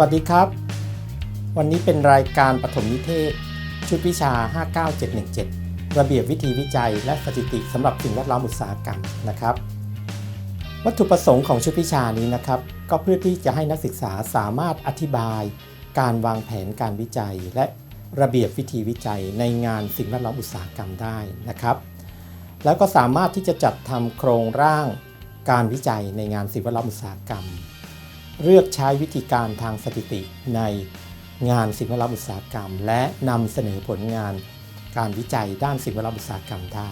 วัสดีครับ วันนี้เป็นรายการปฐมนิเทศ ชุดวิชา 59717 ระเบียบวิธีวิจัย และสถิติสำหรับสิ่งแวดล้อมอุตสาหกรรมนะครับ วัตถุประสงค์ของชุดวิชานี้นะครับ ก็เพื่อที่จะให้นักศึกษาสามารถอธิบาย การวางแผนการวิจัย และระเบียบวิธีวิจัย ในงานสิ่งแวดล้อมอุตสาหกรรมได้นะครับ แล้วก็สามารถที่จะจัดทำโครงร่างการวิจัยในงานสิ่งแวดล้อมอุตสาหกรรม เลือกใช้วิธีการทางสถิติในงานสิ่งแวดล้อมอุตสาหกรรม และนำเสนอผลงานการวิจัยด้านสิ่งแวดล้อมอุตสาหกรรมได้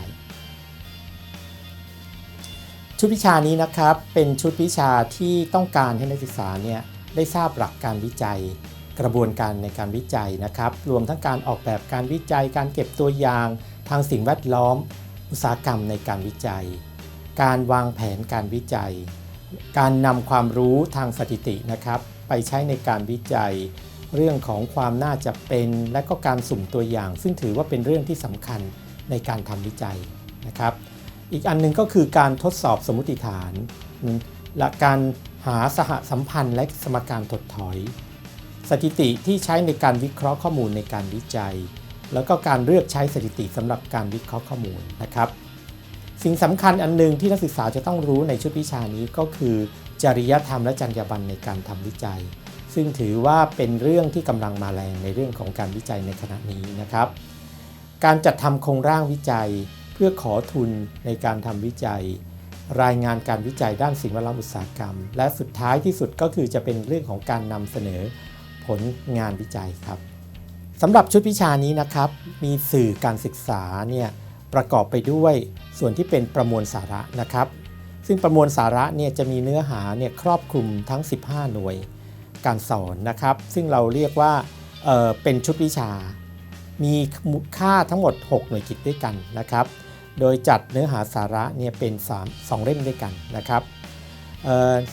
ชุดวิชานี้นะครับเป็นชุดวิชาที่ต้องการให้นักศึกษาเนี่ยได้ทราบหลักการวิจัย กระบวนการในการวิจัยนะครับ รวมทั้งการออกแบบการวิจัย การเก็บตัวอย่างทางสิ่งแวดล้อม อุตสาหกรรมในการวิจัย การวางแผนการวิจัย การนำความรู้ทางสถิตินะครับ ไปใช้ในการวิจัย เรื่องของความน่าจะเป็น และก็การสุ่มตัวอย่าง ซึ่งถือว่าเป็นเรื่องที่สำคัญในการทำวิจัยนะครับ อีกอันหนึงก็คือการทดสอบสมมติฐานและการหาสหสัมพันธ์และสมการถดถอย สถิติที่ใช้ในการวิเคราะห์ข้อมูลในการวิจัย แล้วก็การเลือกใช้สถิติสำหรับการวิเคราะห์ข้อมูลนะครับ สิ่งสำคัญอันหนึงที่นักศึกษาจะต้องรู้ในชุดวิชานี้ก็คือ จริยธรรมและจรรยาบรรณในการทำวิจัย ซึ่งถือว่าเป็นเรื่องที่กำลังมาแรงในเรื่องของการวิจัยในขณะนี้นะครับ การจัดทำโครงร่างวิจัย เพื่อขอทุนในการทำวิจัย รายงานการวิจัยด้านสิ่งแวดล้อมอุตสาหกรรม และสุดท้ายที่สุดก็คือจะเป็นเรื่องของการนำเสนอผลงานวิจัยครับสำหรับชุดวิชานี้นะครับ มีสื่อการศึกษาเนี่ย ประกอบไปด้วยส่วนที่เป็นประมวลสาระนะครับ ซึ่งประมวลสาระเนี่ยจะมีเนื้อหาเนี่ยครอบคลุมทั้ง 15 หน่วยการสอนนะครับ ซึ่งเราเรียกว่าเเป็นชุดวิชา มีค่าทั้งหมด 6 หน่วยกิตด้วยกันนะครับ โดยจัดเนื้อหาสาระเนี่ยเป็น3 2เล่มด้วยกันนะครับ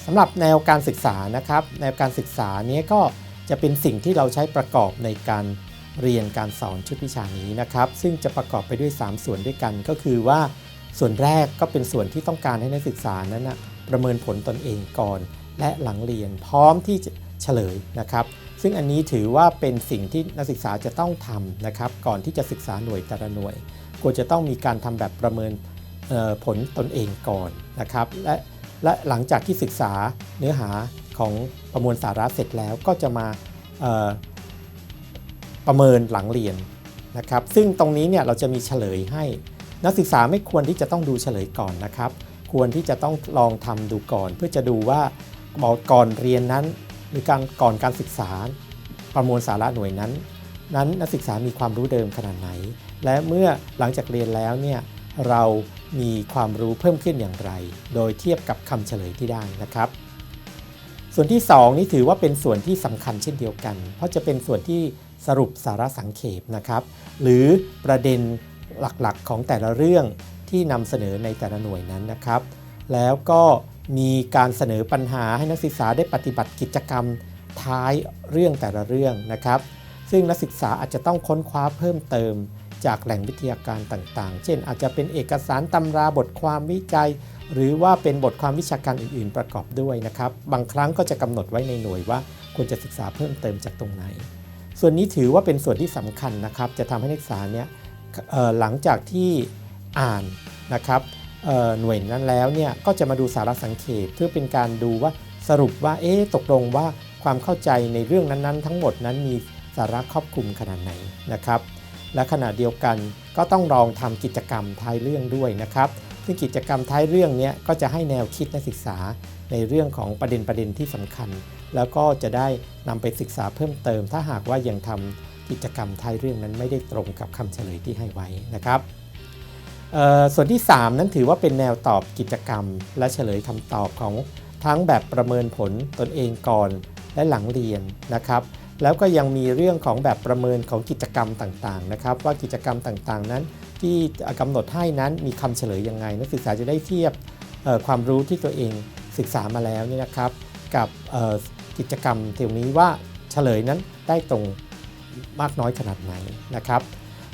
สำหรับแนวการศึกษานะครับ แนวการศึกษาเนี้ก็จะเป็นสิ่งที่เราใช้ประกอบในการ เรียนการสอนชุดวิชานี้นะครับ ซึ่งจะประกอบไปด้วย 3 ส่วนด้วยกันก็คือว่า ส่วนแรกก็เป็นส่วนที่ต้องการให้นักศึกษานั้นนะประเมินผลตนเองก่อน และหลังเรียนพร้อมที่จะเฉลยนะครับ ซึ่งอันนี้ถือว่าเป็นสิ่งที่นักศึกษาจะต้องทำนะครับ ก่อนที่จะศึกษาหน่วยแต่ละหน่วยควรจะต้องมีการทำแบบประเมินผลตนเองก่อนนะครับ และและหลังจากที่ศึกษาเนื้อหาของประมวลสาระเสร็จแล้วก็จะมา ประเมินหลังเรียนนะครับซึ่งตรงนี้เนี่ยเราจะมีเฉลยให้ นักศึกษาไม่ควรที่จะต้องดูเฉลยก่อนนะครับ ควรที่จะต้องลองทำดูก่อน เพื่อจะดูว่าก่อนเรียนนั้น หรือการก่อนการศึกษา ประมวลสาระหน่วยนั้น นั้นนักศึกษามีความรู้เดิมขนาดไหน และเมื่อหลังจากเรียนแล้วเนี่ยเรามีความรู้เพิ่มขึ้นอย่างไร โดยเทียบกับคำเฉลยที่ได้นะครับ ส่วนที่ 2 นี่ถือว่าเป็นส่วนที่สำคัญเช่นเดียวกัน เพราะจะเป็นส่วนที่ สรุปสาระสังเขปนะครับ หรือประเด็นหลักๆของแต่ละเรื่องที่นำเสนอในแต่ละหน่วยนั้นนะครับ แล้วก็มีการเสนอปัญหาให้นักศึกษาได้ปฏิบัติกิจกรรมท้ายเรื่องแต่ละเรื่องนะครับ ซึ่งนักศึกษาอาจจะต้องค้นคว้าเพิ่มเติม จากแหล่งวิทยาการต่างๆ เช่น อาจจะเป็นเอกสารตำราบทความวิจัย หรือว่าเป็นบทความวิชาการอื่น ๆ ประกอบด้วยนะครับ บางครั้งก็จะกำหนดไว้ในหน่วยว่าควรจะศึกษาเพิ่มเติมจากตรงไหน ส่วนนี้ถือว่าเป็นส่วนที่สำคัญนะครับ จะทำให้นักศึกษาเนี่ยหลังจากที่อ่านนะครับหน่วยนั้นแล้วเนี่ยก็จะมาดูสาระสังเขปเพื่อเป็นการดูว่าสรุปว่าเอ๊ตกลงว่าความเข้าใจในเรื่องนั้นๆ ทั้งหมดนั้นมีสาระครอบคลุมขนาดไหนนะครับ และขณะเดียวกันก็ต้องลองทำกิจกรรมท้ายเรื่องด้วยนะครับ ซึ่งกิจกรรมท้ายเรื่องนี้ก็จะให้แนวคิดนักศึกษาในเรื่องของประเด็นประเด็นที่สำคัญ แล้วก็จะได้นำไปศึกษาเพิ่มเติม ถ้าหากว่ายังทำกิจกรรมท้ายเรื่องนั้นไม่ได้ตรงกับคำเฉลยที่ให้ไว้นะครับส่วนที่ 3 นั้นถือว่าเป็นแนวตอบกิจกรรม และเฉลยคำตอบของทั้งแบบประเมินผลตนเองก่อนและหลังเรียนนะครับ แล้วก็ยังมีเรื่องของแบบประเมินของกิจกรรมต่างๆนะครับ ว่ากิจกรรมต่างๆ นั้นที่กำหนดให้นั้นมีคำเฉลยยังไง นักศึกษาจะได้เทียบความรู้ที่ตัวเองศึกษามาแล้วนี่นะครับ กับ กิจกรรมตรงนี้ว่าเฉลยนั้นได้ตรงมากน้อยขนาดไหนนะครับ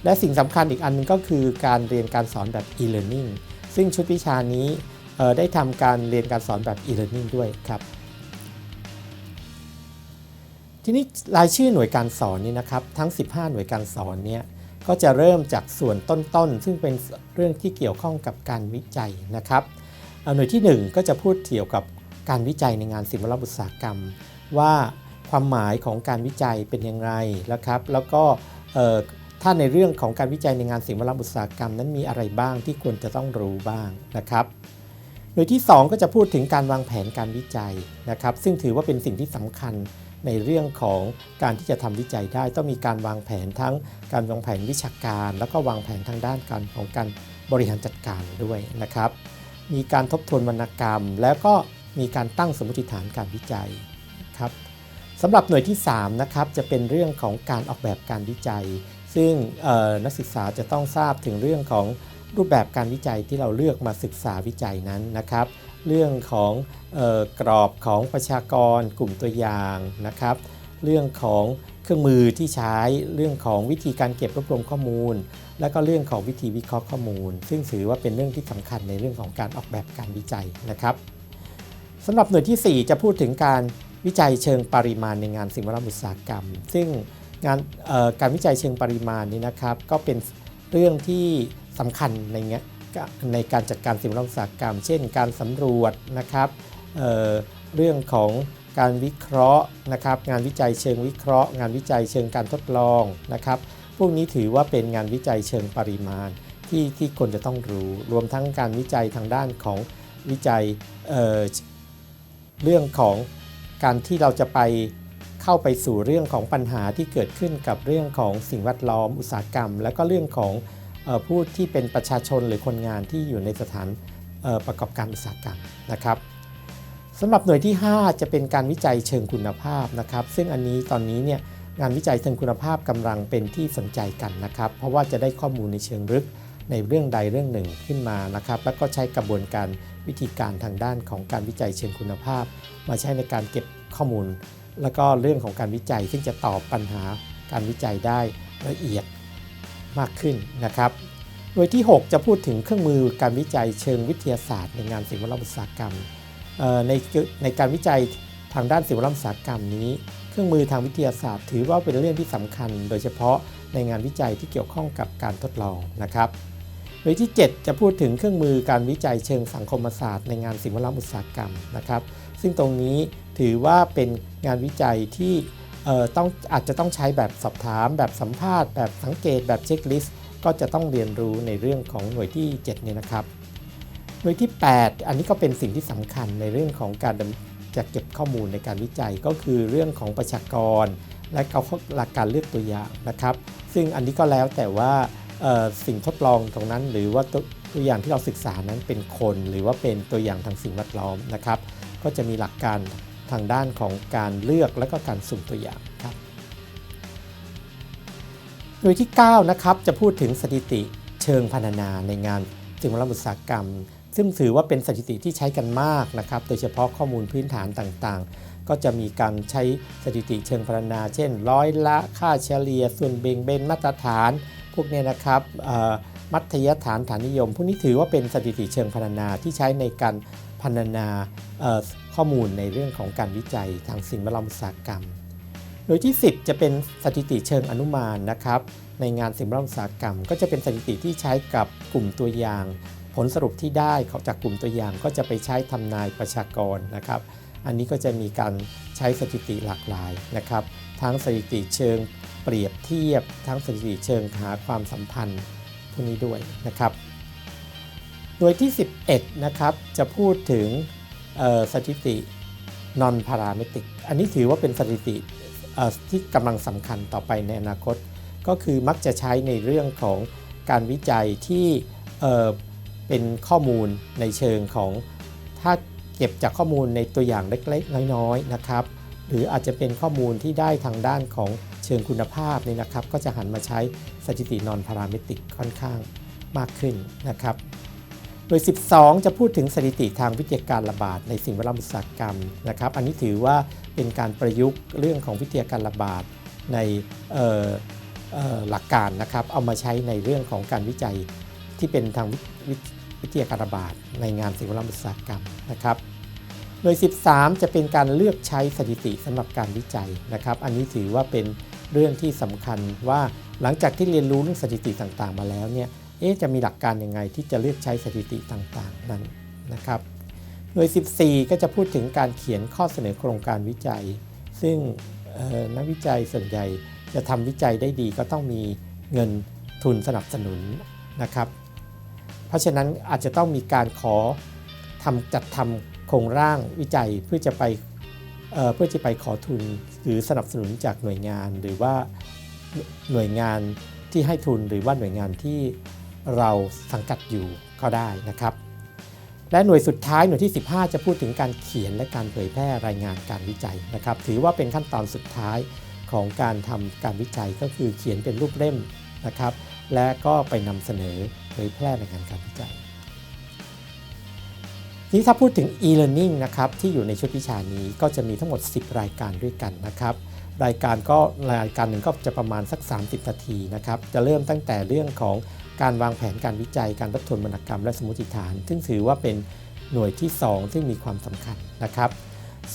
และสิ่งสำคัญอีกอันนึงก็คือการเรียนการสอนแบบ e-learning ซึ่งชุดวิชานี้ได้ทำการเรียนการสอนแบบ e-learning ด้วยครับทีนี้รายชื่อหน่วยการสอนนี่นะครับทั้ง 15 หน่วยการสอนเนี่ยก็จะเริ่มจากส่วนต้นๆ ซึ่งเป็นเรื่องที่เกี่ยวข้องกับการวิจัยนะครับหน่วยที่ 1 ก็จะพูดเกี่ยวกับ การวิจัยในงานสิ่งแวดล้อมอุตสาหกรรม ว่าความหมายของการวิจัยเป็นอย่างไรนะครับ แล้วก็ถ้าในเรื่องของการวิจัยในงานสิ่งแวดล้อมอุตสาหกรรมนั้นมีอะไรบ้างที่ควรจะต้องรู้บ้างนะครับโดยที่ 2 ก็จะพูดถึงการวางแผนการวิจัยนะครับ ซึ่งถือว่าเป็นสิ่งที่สำคัญในเรื่องของการที่จะทำวิจัยได้ ต้องมีการวางแผนทั้งการวางแผนวิชาการ แล้วก็วางแผนทางด้านการของการบริหารจัดการด้วยนะครับ มีการทบทวนวรรณกรรม แล้วก็ มีการตั้งสมมติฐานการวิจัยครับสำหรับหน่วยที่3นะครับจะเป็นเรื่องของการออกแบบการวิจัย ซึ่งนักศึกษาจะต้องทราบถึงเรื่องของรูปแบบการวิจัยที่เราเลือกมาศึกษาวิจัยนั้นนะครับ เรื่องของออกรอบของประชากรกลุ่มตัวอย่างนะครับ เรื่องของเครื่องมือที่ใช้ เรื่องของวิธีการเก็บรวบรวมข้อมูล และก็เรื่องของวิธีวิเคราะห์ข้อมูล ซึ่งถือว่าเป็นเรื่องที่สำคัญในเรื่องของการออกแบบการวิจัยนะครับ สำหรับหน่วยที่ 4 จะพูดถึงการวิจัยเชิงปริมาณในงานสิ่งแวดล้อมอุตสาหกรรม ซึ่งงานการวิจัยเชิงปริมาณนี้นะครับ ก็เป็นเรื่องที่สำคัญในเงี้ยในการจัดการสิ่งแวดล้อมอุตสาหกรรม เช่น การสำรวจนะครับเเรื่องของการวิเคราะห์นะครับ งานวิจัยเชิงวิเคราะห์ งานวิจัยเชิงการทดลองนะครับ พวกนี้ถือว่าเป็นงานวิจัยเชิงปริมาณที่ที่คนจะต้องรู้ รวมทั้งการวิจัยทางด้านของวิจัย เรื่องของการที่เราจะไปเข้าไปสู่เรื่องของปัญหาที่เกิดขึ้นกับเรื่องของสิ่งแวดล้อมอุตสาหกรรม และก็เรื่องของออผู้ที่เป็นประชาชนหรือคนงานที่อยู่ในสถานประกอบการอุตสาหกรรมนะครับสำหรับหน่วยที่ 5 จะเป็นการวิจัยเชิงคุณภาพนะครับ ซึ่งอันนี้ตอนนี้เนี่ยงานวิจัยเชิงคุณภาพกำลังเป็นที่สนใจกันนะครับ เพราะว่าจะได้ข้อมูลในเชิงลึกในเรื่องใดเรื่องหนึ่งขึ้นมานะครับ แล้วก็ใช้กระบวนการ วิธีการทางด้านของการวิจัยเชิงคุณภาพ มาใช้ในการเก็บข้อมูล แล้วก็เรื่องของการวิจัยซึ่งจะตอบปัญหาการวิจัยได้ละเอียดมากขึ้นนะครับโดยที่ 6 จะพูดถึงเครื่องมือการวิจัยเชิงวิทยาศาสตร์ ในงานสิ่งแวดล้อมอุตสาหกรรมในในการวิจัยทางด้านสิ่งแวดล้อมอุตสาหกรรมนี้ เครื่องมือทางวิทยาศาสตร์ ถือว่าเป็นเรื่องที่สำคัญ โดยเฉพาะในงานวิจัยที่เกี่ยวข้องกับการทดลองนะครับ โดยที่ 7 จะพูดถึงเครื่องมือการวิจัยเชิงสังคมศาสตร์ในงานสิ่งแวดล้อมอุตสาหกรรมนะครับ ซึ่งตรงนี้ถือว่าเป็นงานวิจัยที่ต้องอาจจะต้องใช้แบบสอบถาม แบบสัมภาษณ์ แบบสังเกตแบบเช็คลิสต์ก็จะต้องเรียนรู้ในเรื่องของหน่วยที่ 7 เนี่ยนะครับ หน่วยที่ 8 อันนี้ก็เป็นสิ่งที่สำคัญในเรื่องของการจะเก็บข้อมูลในการวิจัยก็คือเรื่องของประชากร และเขาหลักการเลือกตัวอย่างนะครับ ซึ่งอันนี้ก็แล้วแต่ว่า สิ่งทดลองตรงนั้น หรือว่าตัวอย่างที่เราศึกษานั้นเป็นคน หรือว่าเป็นตัวอย่างทางสิ่งแวดล้อมนะครับ ก็จะมีหลักการทางด้านของการเลือกและก็การสุ่มตัวอย่างครับโดยที่ 9 นะครับ จะพูดถึงสถิติเชิงพรรณนาในงานสิ่งแวดล้อมอุตสาหกรรม ซึ่งถือว่าเป็นสถิติที่ใช้กันมากนะครับ โดยเฉพาะข้อมูลพื้นฐานต่างๆ ก็จะมีการใช้สถิติเชิงพรรณนา เช่น ร้อยละค่าเฉลี่ยส่วนเบ่งเบนมาตรฐาน วกนี้นะครับมัธยฐานฐานนิยม พวกนี้ถือว่าเป็นสถิติเชิงพรรณนาที่ใช้ในการพรรณนาข้อมูลในเรื่องของการวิจัยทางสิ่งแวดล้อมอุตสาหกรรม โดยที่ 10 จะเป็นสถิติเชิงอนุมานนะครับในงานสิ่งแวดล้อมอุตสาหกรรม ก็จะเป็นสถิติที่ใช้กับกลุ่มตัวอย่าง ผลสรุปที่ได้จากกลุ่มตัวอย่างก็จะไปใช้ทำนายประชากรนะครับ อันนี้ก็จะมีการใช้สถิติหลากหลายนะครับ ทั้งสถิติเชิง เปรียบเทียบทั้งสถิติเชิงหาความสัมพันธ์พวกนี้ด้วยนะครับโดยที่ 11 นะครับ จะพูดถึงสถิติ non parametric อันนี้ถือว่าเป็นสถิติที่กำลังสำคัญต่อไปในอนาคต ก็คือมักจะใช้ในเรื่องของการวิจัยที่เเป็นข้อมูลในเชิงของถ้าเก็บจากข้อมูลในตัวอย่างเล็กๆ น้อยๆนะครับ หรืออาจจะเป็นข้อมูลที่ได้ทางด้านของ ชิงคุณภาพนี่นะครับ ก็จะหันมาใช้สถิติ non parametric ค่อนข้างมากขึ้นนะครับ โดย 12 จะพูดถึงสถิติทางวิทยาการระบาดในสิ่งแวดล้อมอุตสาหกรรมนะครับ อันนี้ถือว่าเป็นการประยุกต์เรื่องของวิทยาการระบาดในหลักการนะครับ เอามาใช้ในเรื่องของการวิจัยที่เป็นทางวิวทยาการระบาดในงานสิ่งแวดล้อมอุตสาหกรรมนะครับหน่วย13 จะเป็นการเลือกใช้สถิติสำหรับการวิจัยนะครับ อันนี้ถือว่าเป็น เรื่องที่สำคัญว่าหลังจากที่เรียนรู้เรื่องสถิติต่างๆ มาแล้วเนี่ยเอ๊จะมีหลักการยังไงที่จะเลือกใช้สถิติต่างๆนั้นนะครับหน่วย 14 ก็จะพูดถึงการเขียนข้อเสนอโครงการวิจัย ซึ่งนักวิจัยส่วนใหญ่จะทำวิจัยได้ดีก็ต้องมีเงินทุนสนับสนุนนะครับ เพราะฉะนั้นอาจจะต้องมีการขอทำจัดทำโครงร่างวิจัยเพื่อจะไป เพื่อจะไปขอทุนหรือสนับสนุนจากหน่วยงานหรือว่าหน่วยงานที่ให้ทุนหรือว่าหน่วยงานที่เราสังกัดอยู่ก็ได้นะครับ และหน่วยสุดท้ายหน่วยที่ 15 จะพูดถึงการเขียนและการเผยแพร่รายงานการวิจัยนะครับ ถือว่าเป็นขั้นตอนสุดท้ายของการทำการวิจัยก็คือเขียนเป็นรูปเล่มนะครับ และก็ไปนำเสนอเผยแพร่รายงานการวิจัย นี้ถ้าพูดถึง e-learning นะครับที่อยู่ในชุดวิชานี้ก็จะมีทั้งหมด 10 รายการด้วยกันนะครับ รายการก็รายการหนึ่งก็จะประมาณสัก 30 นาทีนะครับ จะเริ่มตั้งแต่เรื่องของการวางแผนการวิจัย การทบทวนวรรณกรรมและสมมติฐาน ซึ่งถือว่าเป็นหน่วยที่ 2 ซึ่งมีความสำคัญนะครับ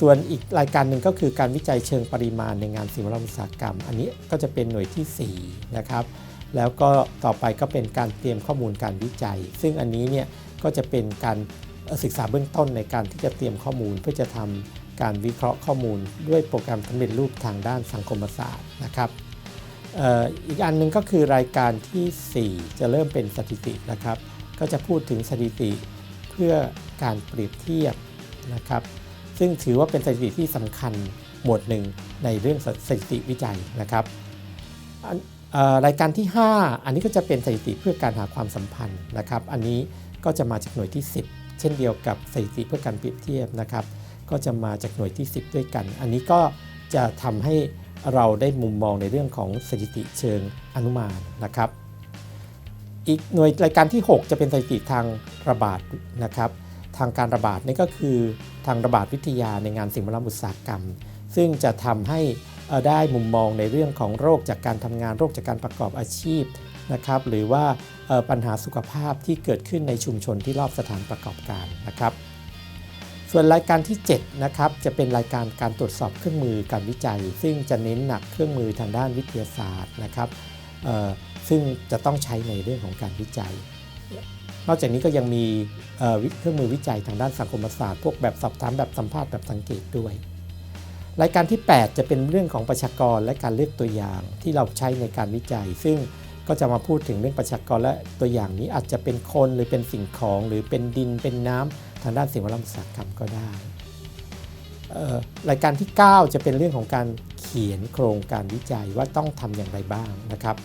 ส่วนอีกรายการหนึ่งก็คือการวิจัยเชิงปริมาณในงานศิลปอุตสาหกรรม อันนี้ก็จะเป็นหน่วยที่4นะครับแล้วก็ต่อไปก็เป็นการเตรียมข้อมูลการวิจัย ซึ่งอันนี้เนี่ยก็จะเป็นการ ศึกษาเบื้องต้นในการที่จะเตรียมข้อมูล เพื่อจะทำการวิเคราะห์ข้อมูล ด้วยโปรแกรมสำเร็จรูปทางด้านสังคมศาสตร์นะครับอีกอันหนึ่งก็คือรายการที่ 4 จะเริ่มเป็นสถิตินะครับ ก็จะพูดถึงสถิติเพื่อการเปรียบเทียบนะครับ ซึ่งถือว่าเป็นสถิติที่สำคัญหมวดหนึ่งในเรื่องสถิติวิจัยนะครับรายการที่ 5 อันนี้ก็จะเป็นสถิติเพื่อการหาความสัมพันธ์นะครับ อันนี้ก็จะมาจากหน่วยที่ 10 เช่นเดียวกับสถิติเพื่อการเปรียบเทียบนะครับ ก็จะมาจากหน่วยที่ 10 ด้วยกัน อันนี้ก็จะทำให้เราได้มุมมองในเรื่องของสถิติเชิงอนุมานนะครับ อีกหน่วยรายการที่ 6 จะเป็นสถิติทางระบาดนะครับ ทางการระบาดนี่ก็คือทางระบาดวิทยาในงานสิ่งแวดล้อมอุตสาหกรรม ซึ่งจะทำให้ได้มุมมองในเรื่องของโรคจากการทำงานโรคจากการประกอบอาชีพ นะครับหรือว่าปัญหาสุขภาพที่เกิดขึ้นในชุมชนที่รอบสถานประกอบการนะครับ ส่วนรายการที่7นะครับจะเป็นรายการการตรวจสอบเครื่องมือการวิจัย ซึ่งจะเน้นหนักเครื่องมือทางด้านวิทยาศาสตร์นะครับซึ่งจะต้องใช้ในเรื่องของการวิจัย นอกจากนี้ก็ยังมีเครื่องมือวิจัยทางด้านสังคมศาสตร์พวกแบบสอบถามแบบสัมภาษณ์แบบสังเกตด้วยรายการที่ 8 จะเป็นเรื่องของประชากรและการเลือกตัวอย่างที่เราใช้ในการวิจัย ซึ่ง ก็จะมาพูดถึงเรื่องประชากรและตัวอย่างนี้อาจจะเป็นคนหรือเป็นสิ่งของหรือเป็นดินเป็นน้ำทางด้านสิ่งแวดล้อมอุตสาหกรรมก็ได้รายการที่ 9 จะเป็นเรื่องของการเขียนโครงการวิจัยว่าต้องทำอย่างไรบ้างนะครับ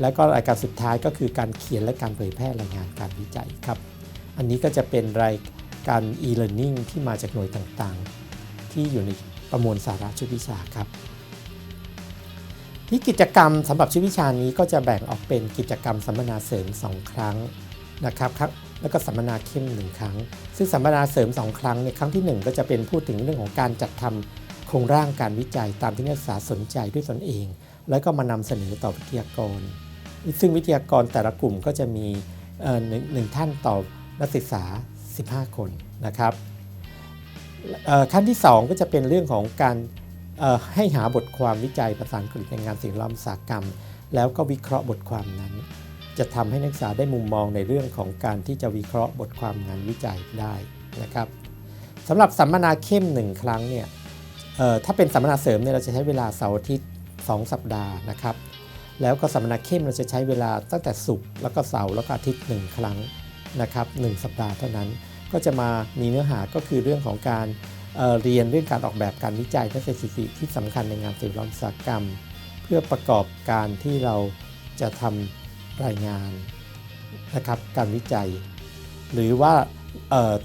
แล้วก็รายการสุดท้ายก็คือการเขียนและการเผยแพร่รายงานการวิจัยครับ อันนี้ก็จะเป็นรายการ e-learning ที่มาจากหน่วยต่างๆ ที่อยู่ในประมวลสาระชุดวิชาครับ ที่กิจกรรมสำหรับชุดวิชานี้ก็จะแบ่งออกเป็นกิจกรรมสัมมนาเสริม 2 ครั้งนะครับครับแล้วก็สัมมนาเข้มหนึ่งครั้ง ซึ่งสัมมนาเสริม 2 ครั้งในครั้งที่ 1 ก็จะเป็นพูดถึงเรื่องของการจัดทำโครงร่างการวิจัยตามที่นักศึกษาสนใจด้วยตนเอง แล้วก็มานำเสนอต่อวิทยากร ซึ่งวิทยากรแต่ละกลุ่มก็จะมีหนึ่งหนึ่งท่านต่อนักศึกษา 15 คนนะครับขั้นที่ 2 ก็จะเป็นเรื่องของการ ให้หาบทความวิจัยภาษาอังกฤษในงานสิ่งล้อมสาหกรรม แล้วก็วิเคราะห์บทความนั้น จะทำให้นักศึกษาได้มุมมองในเรื่องของการที่จะวิเคราะห์บทความงานวิจัยได้นะครับสำหรับสัมมนาเข้มหนึ่งครั้งเนี่ยถ้าเป็นสัมมนาเสริมเนี่ยเราจะใช้เวลาเสาร์อาทิตย์2สัปดาห์นะครับ แล้วก็สัมมนาเข้มเราจะใช้เวลาตั้งแต่ศุกร์แล้วก็เสาร์แล้วก็อาทิตย์1ครั้งนะครับ1สัปดาห์เท่านั้น ก็จะมามีเนื้อหาก็คือเรื่องของการ เเรียนเรื่องการออกแบบการวิจัยและสถิติที่สำคัญในงานศิลปอุตสาหกรรม เพื่อประกอบการที่เราจะทำรายงานนะครับการวิจัย หรือว่า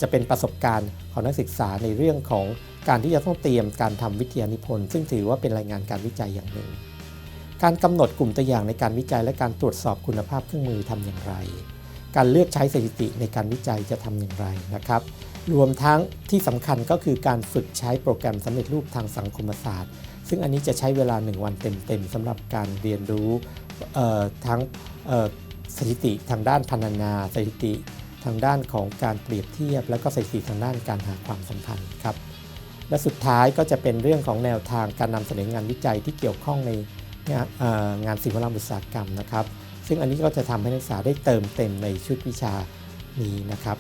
จะเป็นประสบการณ์ของนักศึกษาในเรื่องของการที่จะต้องเตรียมการทำวิทยานิพนธ์ซึ่งถือว่าเป็นรายงานการวิจัยอย่างหนึ่ง การกำหนดกลุ่มตัวอย่างในการวิจัยและการตรวจสอบคุณภาพเครื่องมือทำอย่างไร การเลือกใช้สถิติในการวิจัยจะทำอย่างไรนะครับ รวมทั้งที่สำคัญก็คือการฝึกใช้โปรแกรมสำเร็จรูปทางสังคมศาสตร์ ซึ่งอันนี้จะใช้เวลา 1 วันเต็มๆสำหรับการเรียนรู้ทั้งสถิติทางด้านพันนาสถิติทางด้านของการเปรียบเทียบ และก็สถิติทางด้านการหาความสัมพันธ์ครับและสุดท้ายก็จะเป็นเรื่องของแนวทางการนำเสนองานวิจัยที่เกี่ยวข้องใน งานสิ่งแวดล้อมอุตสาหกรรมนะครับ ซึ่งอันนี้ก็จะทำให้นักศึกษาได้เติมเต็มในชุดวิชานี้นะครับ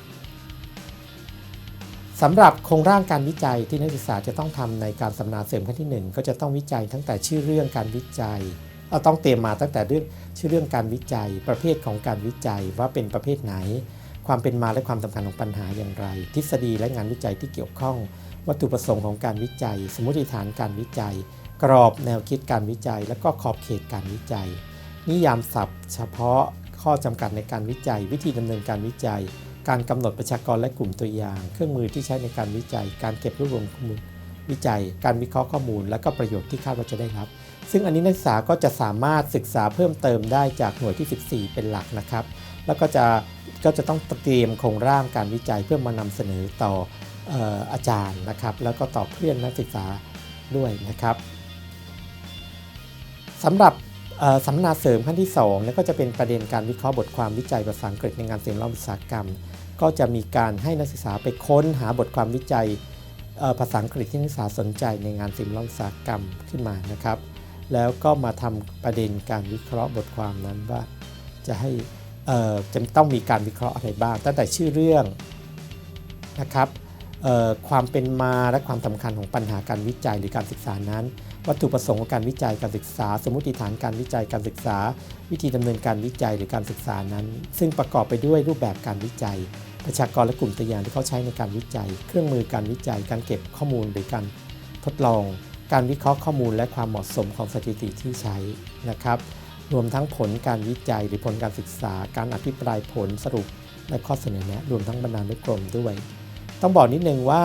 สำหรับโครงร่างการวิจัยที่นักศึกษาจะต้องทำในการสัมมนาเสริมขั้นที่ 1 ก็จะต้องวิจัยตั้งแต่ชื่อเรื่องการวิจัยเอาต้องเตรียมมาตั้งแต่เรื่องชื่อเรื่องการวิจัย ประเภทของการวิจัยว่าเป็นประเภทไหน ความเป็นมาและความสำคัญของปัญหาอย่างไร ทฤษฎีและงานวิจัยที่เกี่ยวข้อง วัตถุประสงค์ของการวิจัย สมมติฐานการวิจัย กรอบแนวคิดการวิจัย และก็ขอบเขตการวิจัย นิยามศัพท์ เฉพาะข้อจำกัดในการวิจัย วิธีดำเนินการวิจัย การกำหนดประชากรและกลุ่มตัวอย่าง เครื่องมือที่ใช้ในการวิจัย การเก็บรวบรวมข้อมูลวิจัย การวิเคราะห์ข้อมูล และก็ประโยชน์ที่คาดว่าจะได้รับ ซึ่งอันนี้นักศึกษาก็จะสามารถศึกษาเพิ่มเติมได้จากหน่วยที่ 14 เป็นหลักนะครับ แล้วก็จะก็จะต้องเตรียมโครงร่างการวิจัยเพื่อมานำเสนอต่อออาจารย์นะครับ แล้วก็ต่อเพื่อนนักศึกษาด้วยนะครับ สำหรับสัมมนาเสริมขั้นที่2เนี่ยก็จะเป็นประเด็นการวิเคราะห์บทความวิจัยภาษาอังกฤษในงานเสิ่งแวดล้อมอุตสาหกรรม ก็จะมีการให้นักศึกษาไปค้นหาบทความวิจัยภาษาอังกฤษที่นักศึกษาสนใจในงานเสิ่งแวดล้อมอุตสาหกรรมขึ้นมานะครับ แล้วก็มาทำประเด็นการวิเคราะห์บทความนั้นว่า จะให้จะต้องมีการวิเคราะห์อะไรบ้าง ตั้งแต่ชื่อเรื่องนะครับความเป็นมาและความสำคัญของปัญหาการวิจัยหรือการศึกษานั้น วัตถุประสงค์ของการวิจัยการศึกษา สมมติฐานการวิจัยการศึกษา วิธีดำเนินการวิจัยหรือการศึกษานั้น ซึ่งประกอบไปด้วยรูปแบบการวิจัย ประชากรและกลุ่มตัวอย่างที่เขาใช้ในการวิจัย เครื่องมือการวิจัย การเก็บข้อมูลหรือการทดลอง การวิเคราะห์ข้อมูลและความเหมาะสมของสถิติที่ใช้นะครับรวมทั้งผลการวิจัยหรือผลการศึกษา การอภิปรายผลสรุป และข้อเสนอแนะ รวมทั้งบรรณานุกรมด้วย ต้องบอกนิดนึงว่า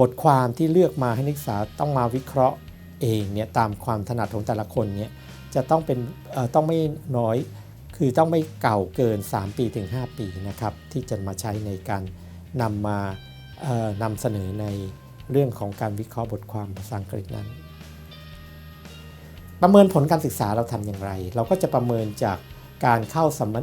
บทความที่เลือกมาให้นักศึกษาต้องมาวิเคราะห์ เองเนี่ยตามความถนัดของแต่ละคนเนี่ยจะต้องเป็นต้องไม่น้อยคือต้องไม่เก่าเกิน 3 ปีถึง 5 ปีนะครับที่จะมาใช้ในการนำมานำเสนอในเรื่องของการวิเคราะห์บทความภาษาอังกฤษนั้น ประเมินผลการศึกษาเราทำอย่างไร เราก็จะประเมินจากการเข้าสัมม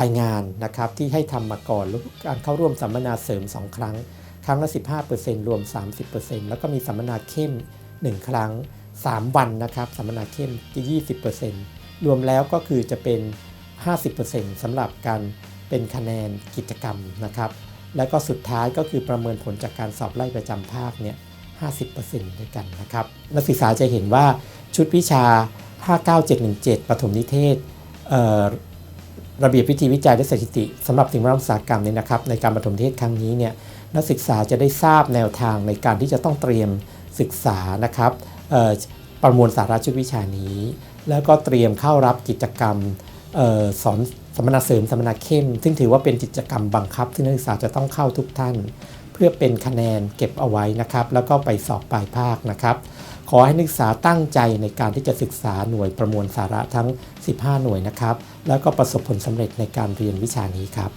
รายงานนะครับที่ให้ทำมาก่อนหรือการเข้าร่วมสัมมนาเสริม 2 ครั้ง ครั้งละ 15%รวม 30%แล้วก็มีสัมมนาเข้ม 1 ครั้ง 3 วันนะครับสัมมนาเข้มที่20%รวมแล้วก็คือจะเป็น 50%สำหรับการเป็นคะแนนกิจกรรมนะครับ แล้วก็สุดท้ายก็คือประเมินผลจากการสอบไล่ประจำภาคเนี่ย 50%ด้วยกันนะครับ นักศึกษาจะเห็นว่าชุดวิชา 59717 ปฐมนิเทศเระเบียบวิธีวิจัยและสถิติสำหรับสิ่งแวดล้อมอุตสาหกรรมเนี่ยนะครับในการปฐมนิเทศครั้งนี้เนี่ยนักศึกษาจะได้ทราบแนวทางในการที่จะต้องเตรียม ศึกษานะครับประมวลสาระชุดวิชานี้ แล้วก็เตรียมเข้ารับกิจกรรมออสอนสัมมนาเสริมสัมมนาเข้ม ซึ่งถือว่าเป็นกิจกรรมบังคับ ที่นักศึกษาจะต้องเข้าทุกท่าน เพื่อเป็นคะแนนเก็บเอาไว้นะครับ แล้วก็ไปสอบปลายภาคนะครับ ขอให้นักศึกษาตั้งใจในการที่จะศึกษาหน่วยประมวลสาระทั้ง 15 หน่วยนะครับ แล้วก็ประสบผลสำเร็จในการเรียนวิชานี้ครับ